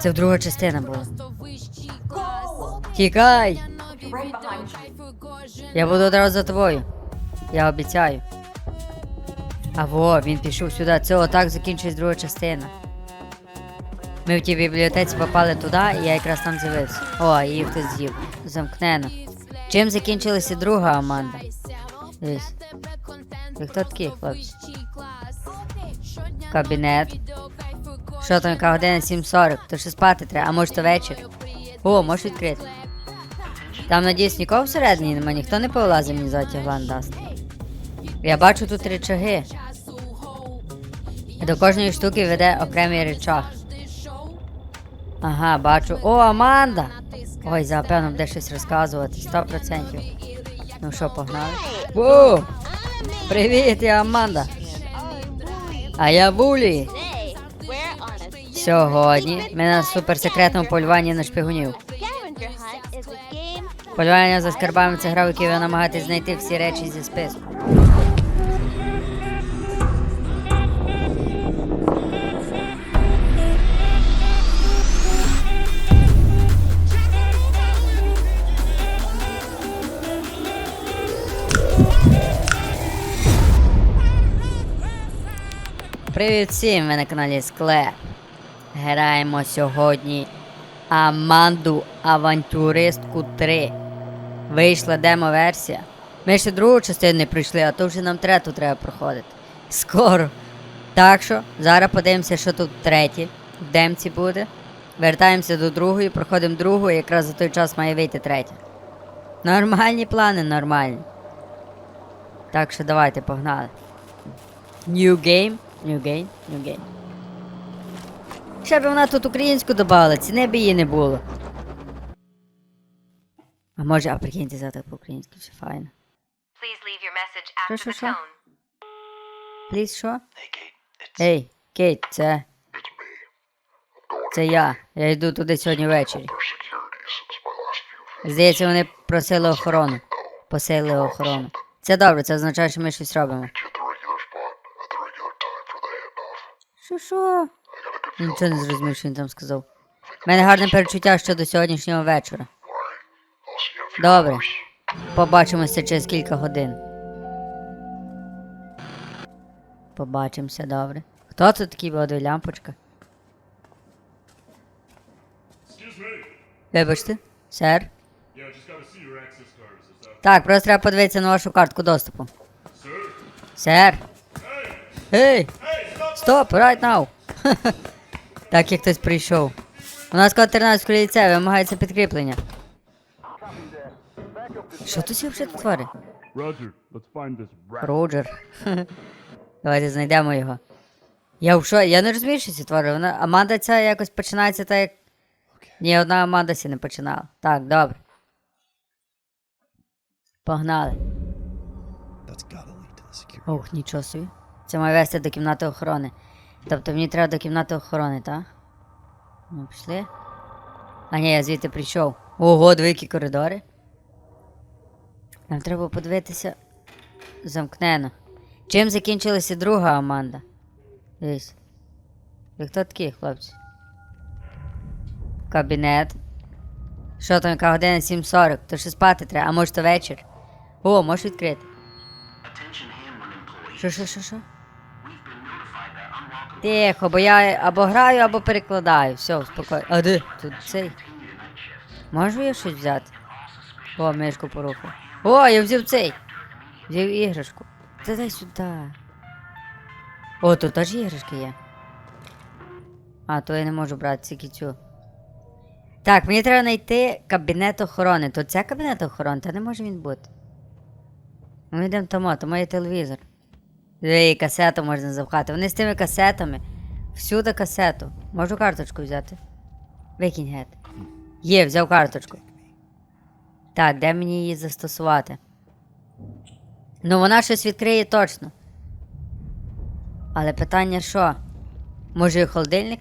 Це друга частина була. Тікай! Я буду одразу за тобою. Я обіцяю. А во, він пішов сюди. Це отак закінчується друга частина. Ми в тій бібліотеці попали туди, і я якраз там з'явився. О, її хтось з'їв. Замкнено. Чим закінчилася друга Аманда? Дивись. Ви хто такі, хлопці? Кабінет. Що там, яка година 7.40? То ще спати треба, а може то вечір? О, можеш відкрити. Там, надіюсь, нікого всередині нема, ніхто не повилазив мені за глан даст. Я бачу тут речаги. До кожної штуки веде окремий речаг. Ага, бачу. О, Аманда! Ой, запевно буде щось розказувати. 100%. Ну що, погнали? Воу! Привіт, я Аманда. А я a Сьогодні ми на суперсекретному полюванні на шпигунів. Полювання за скарбами це гра, в якій ви намагаєтесь знайти всі речі зі списку. Привіт всім! Ви на каналі Скле. Граємо сьогодні Аманду Авантюристку 3. Вийшла демо-версія. Ми ще другу частину не пройшли, а то вже нам трету треба проходити. Скоро. Так що, зараз подивимося, що тут третє. В демці буде. Вертаємося до другої, проходимо другу, і якраз за той час має вийти третя. Нормальні плани, нормальні. Так що давайте, погнали. New game. New game, new game. Ще б вона тут українську додала, ціни б її не було. А може, а прикиньте завтра по-українськи, все файно. Please leave your message Що, after що, the tone. Пліс, що? Ей, Кейт, це. Це я. Я йду туди сьогодні ввечері. Здається, вони просили охорону. Посили охорону. Це добре, це означає, що ми щось робимо. Що що? Нічого не зрозумів, що він там сказав. У мене гарне перечуття щодо сьогоднішнього вечора. Добре. Побачимося через кілька годин. Побачимося, добре. Хто це такий водою лямпочка? Вибачте, сер. Так, просто треба подивитися на вашу картку доступу. Сер. Ей! Стоп, right now! так як хтось прийшов. У нас код 13 в вимагається підкріплення. Що тут взагалі тут творить? Let's find this rat. Роджер. Давайте знайдемо його. Я в шо? Я не розумію, що ці твори. Вона... Аманда ця якось починається так, як. Ні, одна Аманда сі не починала. Так, добре. Погнали. Ох, нічого собі. Це має вести до кімнати охорони. Тобто мені треба до кімнати охорони, так? Ну, пішли. А ні, я звідти прийшов. Ого, двійкі коридори. Нам треба подивитися. Замкнено. Чим закінчилася друга Аманда? Дивись. Ви хто такі, хлопці? Кабінет. Що там, яка година 7.40? То ще спати треба, а може то вечір? О, можеш відкрити. Що, що, що, що? Тихо, бо я або граю, або перекладаю. Все, спокійно. А де? Тут цей. Можу я щось взяти? О, мишку порухав. О, я взяв цей. Взяв іграшку. Та дай сюди. О, тут теж іграшки є. А, то я не можу брати тільки цю. Так, мені треба знайти кабінет охорони. То це кабінет охорони, та не може він бути. Ми йдемо тому, тому є телевізор. І касету можна запхати. Вони з тими касетами. Всюди касету. Можу карточку взяти. Викинь гет. Є, взяв карточку. Так, де мені її застосувати? Ну, вона щось відкриє точно. Але питання що? Може і холодильник?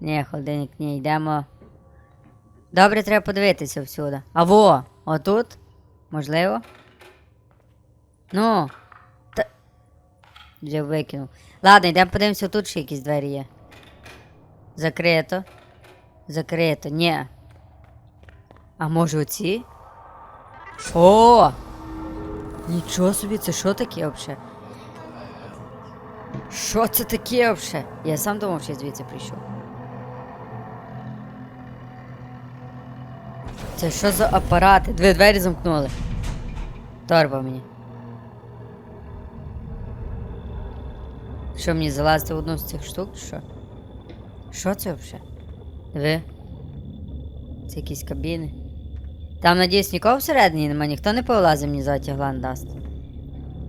Ні, холодильник ні, йдемо. Добре, треба подивитися всюди. А во, отут? Можливо? Ну. Вже викинув. Ладно, йдемо подивимося, тут ще якісь двері є. Закрито. Закрито. Ні. А може оці? О! Нічого собі, це що таке взагалі? Що це таке взагалі? Я сам думав, що я звідси прийшов. Це що за апарати? Дві двері замкнули. Торба мені. Що мені залазити в одну з цих штук, що? Що це взагалі? Диви. Це якісь кабіни. Там, надіюсь, нікого всередині нема, ніхто не повилазив мені за тяглан даст.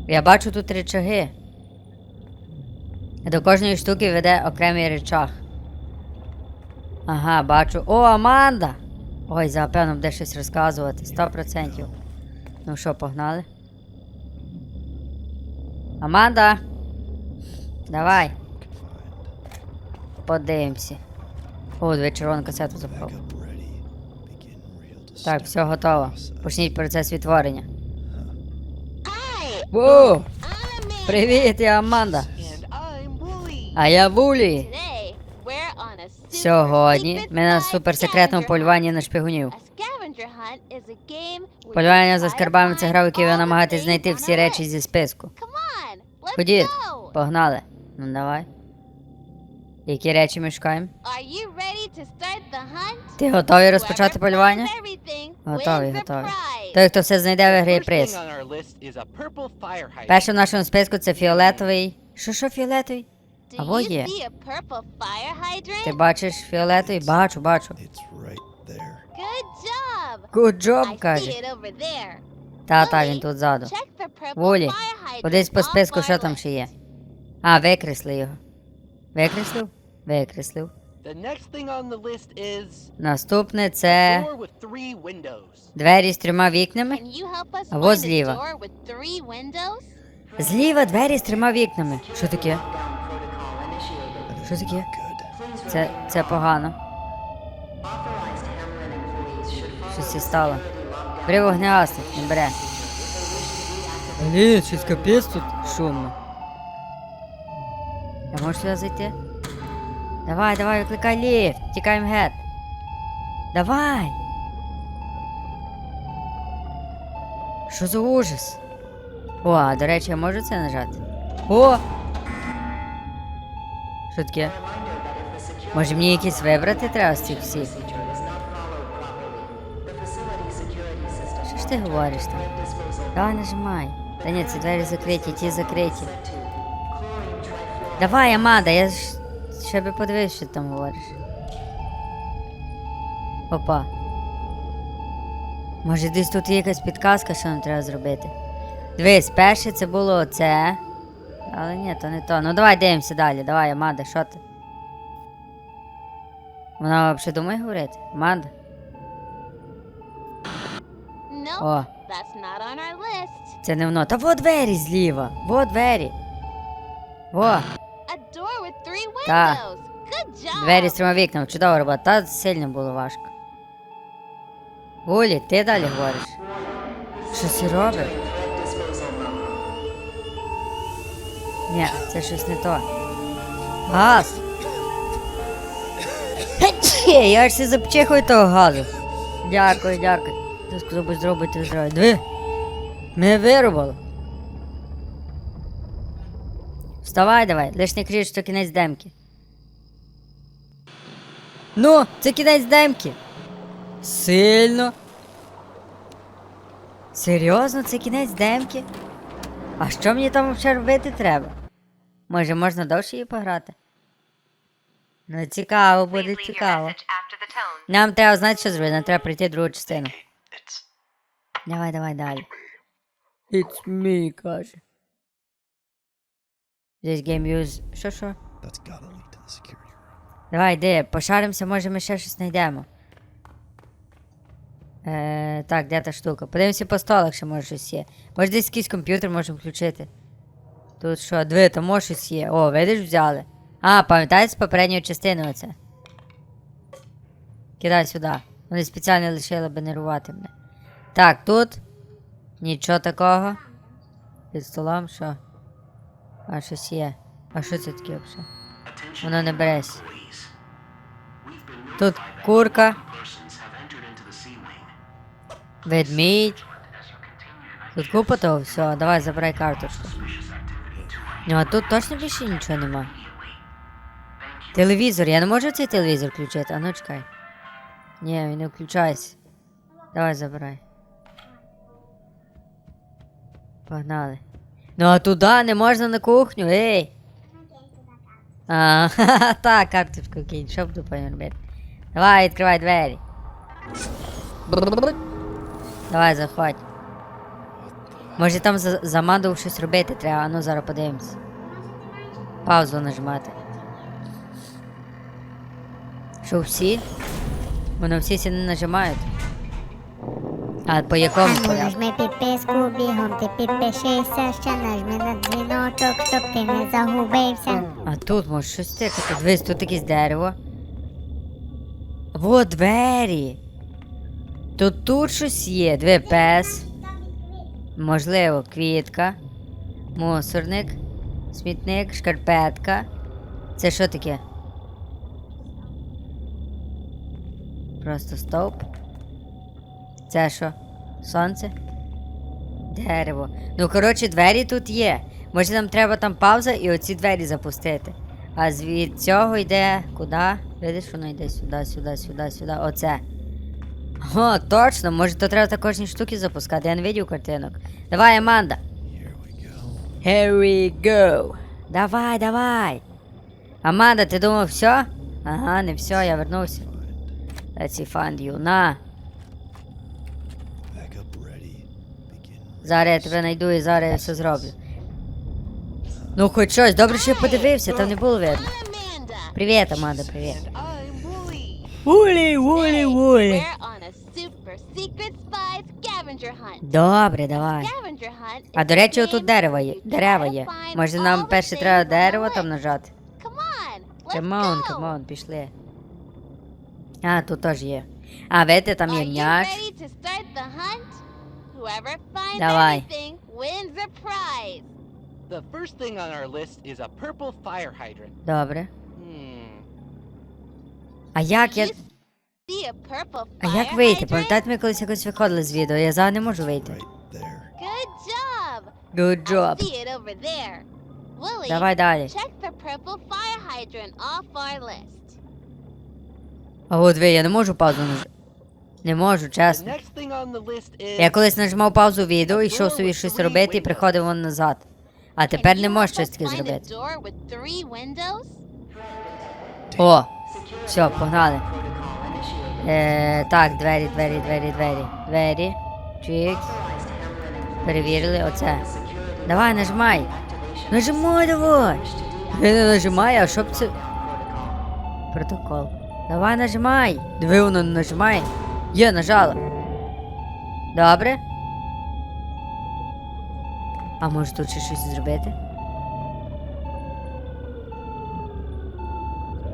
Я бачу тут речаги. До кожної штуки веде окремий речах. Ага, бачу. О, Аманда! Ой, запевно буде щось розказувати. 100%. Ну що, погнали? Аманда! Давай. Подивимося. О, дві червону касету real Так, все готово. Почніть процес відтворення. Воу! Привіт, я Аманда. А я Вулі. Сьогодні ми на суперсекретному полюванні на шпигунів. Полювання за скарбами це гра, в якій ви намагаєтесь знайти всі речі зі списку. Ходіть, погнали. Ну давай. Які речі ми шукаємо? Ти готовий розпочати полювання? Готовий, готовий. Той, хто все знайде, виграє приз. Перший в нашому списку це фіолетовий. Що що фіолетовий? Do А во you є. Ти бачиш фіолетовий? Бачу, бачу. Good job. Каже. Та, та, він тут ззаду. Hydrant подивись по списку, що там ще є. А, викресли його. Викреслив? Викреслив. The next thing on the list is Наступне це door with three windows. двері з трьома вікнами. Can you help us А во find a зліва. door with three windows? Зліва двері з трьома вікнами. Що таке? Що таке? Це, це погано. Щось і стало. Бери вогнегасник, не бере. Блін, щось капець тут шумно. Я можу сюди зайти? Давай, давай, викликай ліфт. Тікаємо геть. Давай. Що за ужас? О, а до речі, я можу це нажати? О! Що таке? Може мені якісь вибрати треба з цих всіх? Що ж ти говориш там? Давай нажимай. Та ні, ці двері закриті, ті закриті. Давай, Амада, я ж ще би подивився, що ти там говориш. Опа. Може десь тут є якась підказка, що нам треба зробити. Дивись, перше це було оце. Але ні, то не то. Ну давай дивимося далі. Давай, Амада, що ти? Вона взагалі думає говорити? Аманда? No, О, that's not on our list. це не воно. Та во двері зліва. Во двері. Во. A door with three Та. windows. Good. Двері з трьома вікнами. Чудова робота. Та сильно було важко. Гулі, ти далі говориш. Щось і робить? Ні, це щось не то. Газ! Я ж все запчихую того газу. Дякую, дякую. Сказав, би зробити здоров'я. Диви. Ми вирубали. Вставай давай, лиш не крич, що кінець демки. Ну, це кінець демки. Сильно. Серйозно, це кінець демки? А що мені там взагалі робити треба? Може, можна довше її пограти? Ну, цікаво, буде цікаво. Нам треба знати, що зробити, нам треба прийти другу частину. Давай, давай далі. It's me, каже. This game use... Що, що? that's gotta lead to the security room. Давай, де, пошаримося, може ми ще щось знайдемо. Е, так, де та штука? Подивимося по столах, що може щось є. Може десь якийсь комп'ютер можемо включити. Тут що, диви, там може щось є. О, видиш, взяли. А, пам'ятаєте з попередньої частини оце? Кидай сюди. Вони спеціально лишили аби нервувати мене. Так, тут. Нічого такого. Під столом що? А щось є. А що це таке взагалі? Воно не бересь. Тут курка. Ведмідь. Тут купа того, все, давай забирай карточку. Ну а тут точно більше нічого нема. Телевізор, я не можу цей телевізор включити, а ну чекай. Ні, він не включається. Давай забирай. Погнали. Ну а туди не можна на кухню, ей! А, ха-ха, так, карточку кинь, що буду потім робити. Давай, відкривай двері. Давай, заходь. Може там за, за щось робити треба, а ну зараз подивимось. Паузу нажимати. Що всі? Воно всі сі не нажимають. А по якому порядку? нажми підписку, бігом ти підпишися, ще нажми на дзвіночок, щоб ти не загубився. А тут може щось тикати. Дивись, тут якесь дерево. Во двері. Тут тут щось є. Диви, пес. Можливо, квітка. Мусорник. Смітник, шкарпетка. Це що таке? Просто стовп. Це що? Сонце? Дерево. Ну, коротше, двері тут є. Може нам треба там пауза і оці двері запустити. А звід цього йде куди? Видиш, воно йде сюди, сюди, сюди, сюди. Оце. О, точно, може то треба так кожні штуки запускати. Я не видів картинок. Давай, Аманда. Here we go. Here we go. Давай, давай. Аманда, ти думав, все? Ага, не все, я вернувся. Let's see, find you. На. Зараз я тебе знайду і зараз я все зроблю. Ну, хоч щось, добре, що я подивився, там не було видно. Привіт, Аманда, привіт. Spy scavenger hunt. Добре, давай. А до речі, отут дерево є. Дерева є. Може нам перше треба дерево там нажати? Камон, камон, пішли. А, тут теж є. А, видите, там є м'яч. Whoever finds Давай. everything wins a prize. The first thing on our list is a purple fire hydrant. Добре. Hmm. А як я. See a purple А як вийти? hydrant? Пам'ятаєте, ми колись якось виходили з відео, я зараз не можу вийти. Right there. Good job. Good I job. see it over there. Willie, Давай далі. check the purple fire hydrant off our list. А от ви, я не можу паузу нажати. Не можу, чесно. Я колись нажимав паузу відео йшов собі щось робити і приходив вон назад. А тепер не можеш щось таке зробити. О, все, погнали. Е, так, двері, двері, двері, двері. Двері. Чікс. Перевірили оце. Давай, нажимай. Нажимай, давай. Він не нажимає, а що б це. Протокол. Давай нажимай. Диви, воно не нажимає. Є, нажала. Добре. А може тут ще щось зробити?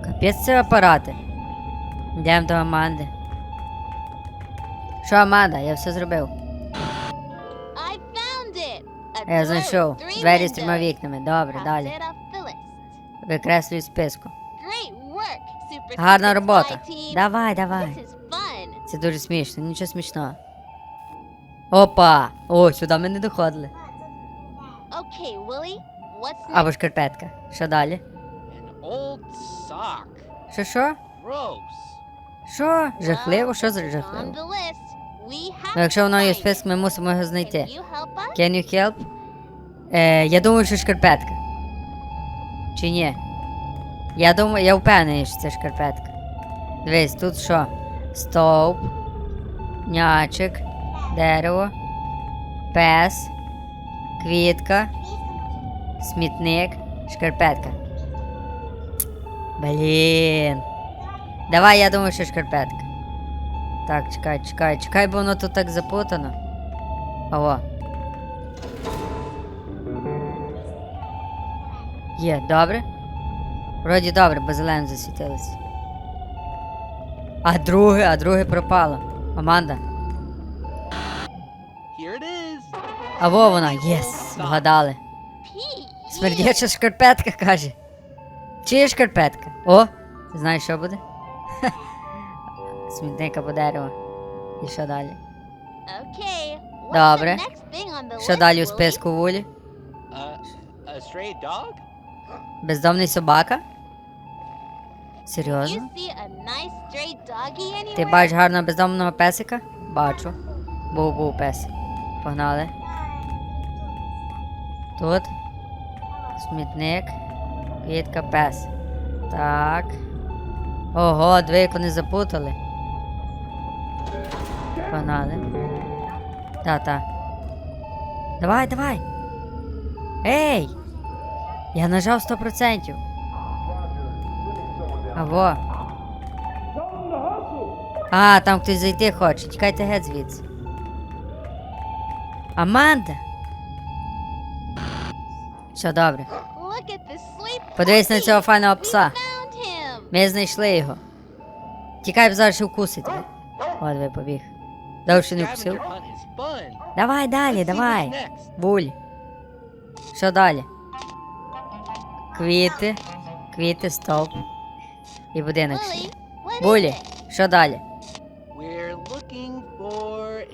Капець це апарати. Йдемо до Аманди. Що, Аманда, я все зробив. Я знайшов. Двері з трьома вікнами. Добре, далі. Викреслюй списку. Гарна робота. Давай, давай. Це дуже смішно, нічого смішного. Опа! О, сюди ми не доходили. Okay, Willie, what's? Або шкарпетка. Що далі? old sock. Що що? Gross. Що? Жахливо? Що за On жахливо? the list, we have Ну, якщо воно є find ми мусимо його знайти. You help us? Can you help? Е, я думаю, що шкарпетка. Чи ні? Я думаю, я впевнений, що це шкарпетка. Дивись, тут що? Стовп, м'ячик, дерево, пес, квітка, смітник, шкарпетка. Блін. Давай, я думаю, що шкарпетка. Так, чекай, чекай, чекай, бо воно тут так запутано. Ого. Є, добре? Вроді добре, бо зелено засвітилось. А друге, а друге пропало. Аманда. Here it is. А во вона, єс, вгадали. Смердяча шкарпетка каже. Чи є шкарпетка? О, знаєш, що буде? Смітник або дерево. І що далі? Okay. Добре. Що далі у списку Вулі? Uh, a stray dog? Бездомний собака? Серйозно? Ти бачиш гарного бездомного песика? Бачу. Був був песик. Погнали. Тут. Смітник. Квітка пес. Так. Ого, двійку не запутали. Погнали. Та-та. Давай, давай. Ей! Я нажав 100%. Аво. А, там хтось зайти хоче. Тікайте геть звідси. Аманда. Все добре. Подивись на цього файного пса. Ми знайшли його. Тікай, зараз ще вкусить. От ви побіг. Довше не вкусив. Давай далі, давай. Буль. Що далі? Квіти. Квіти, стовп. І будинок. is Булі, що далі?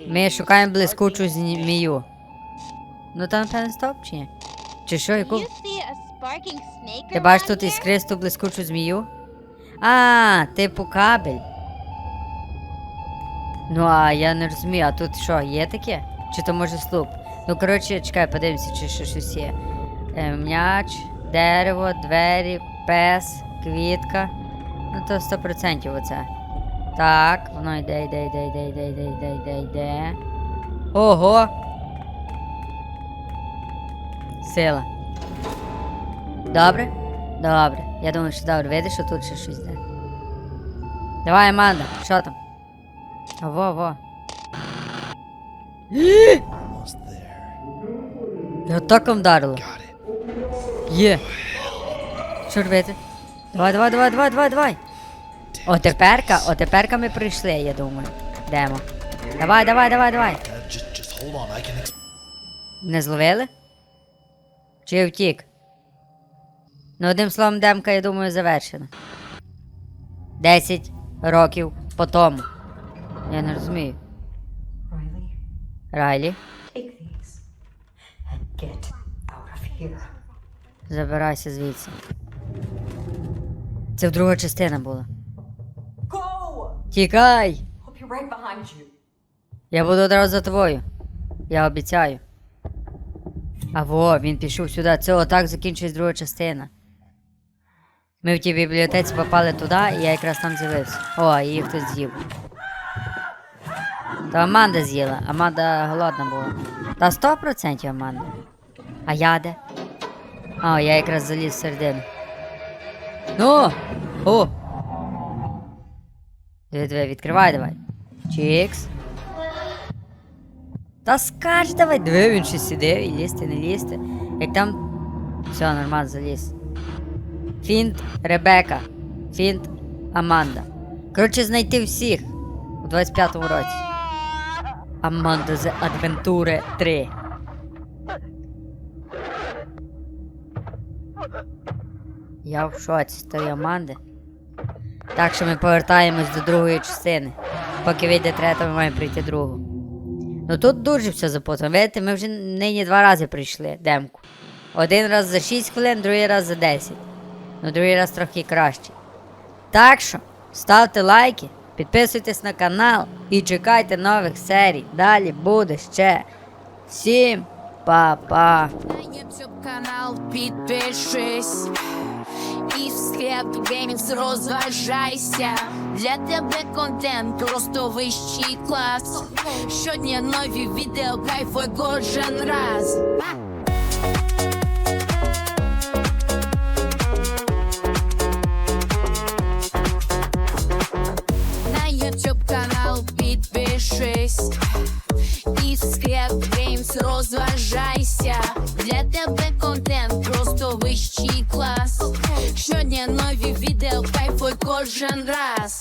Ми шукаємо блискучу змію. Ну там напевно стоп чи ні? Чи що, яку? Ти бачиш тут іскристу блискучу змію? А, типу кабель. Ну, а я не розумію, а тут що, є таке? Чи то може слуп? Ну, коротше, чекай, подивимося, чи ще щось є. Е, м'яч, дерево, двері, пес, квітка. Ну, то 100% оце. Так, воно йде, йде, йде, йде, йде, йде, йде, йде, йде. Ого! Сила. Добре? Добре. Я думаю, що добре. Видиш, що тут ще щось йде. Давай, Аманда, що там? А, Во. Його током вдарило. Є. Що робити? Давай, давай, давай, давай, давай, давай. Отеперка, отеперка ми прийшли, я думаю. Демо. Давай, давай, давай, давай. Не зловили? Чи втік? Ну, одним словом, демка, я думаю, завершена. Десять років по тому. Я не розумію. Райлі. Забирайся звідси. Це в друга частина була. Тікай! Я буду одразу за тобою. Я обіцяю. А во, він пішов сюди. Це отак закінчується друга частина. Ми в тій бібліотеці попали туди, і я якраз там з'явився. О, її хтось з'їв. То Аманда з'їла. Аманда голодна була. Та 100% Аманда. А я де? А, я якраз заліз всередину. Ну! О! Диви, диви, відкривай давай. Чікс. Та скач давай. Диви, він ще сидив і лізти, не лізти. Як там. Все, нормально заліз. Фінт Ребека. Фінт Аманда. Коротше, знайти всіх у 25-му році. Аманда The Adventure 3. Я в шоці з тої Аманди. Так що ми повертаємось до другої частини. Поки вийде третя, ми маємо прийти другу. Ну тут дуже все запутано. Видите, ми вже нині два рази прийшли демку. Один раз за 6 хвилин, другий раз за 10. Ну, другий раз трохи краще. Так що, ставте лайки, підписуйтесь на канал і чекайте нових серій. Далі буде ще. Всім па-па! Канал підпишись І в схеп геймінг розважайся Для тебе контент просто вищий клас Щодня нові відео, кайфуй кожен раз Russian glass.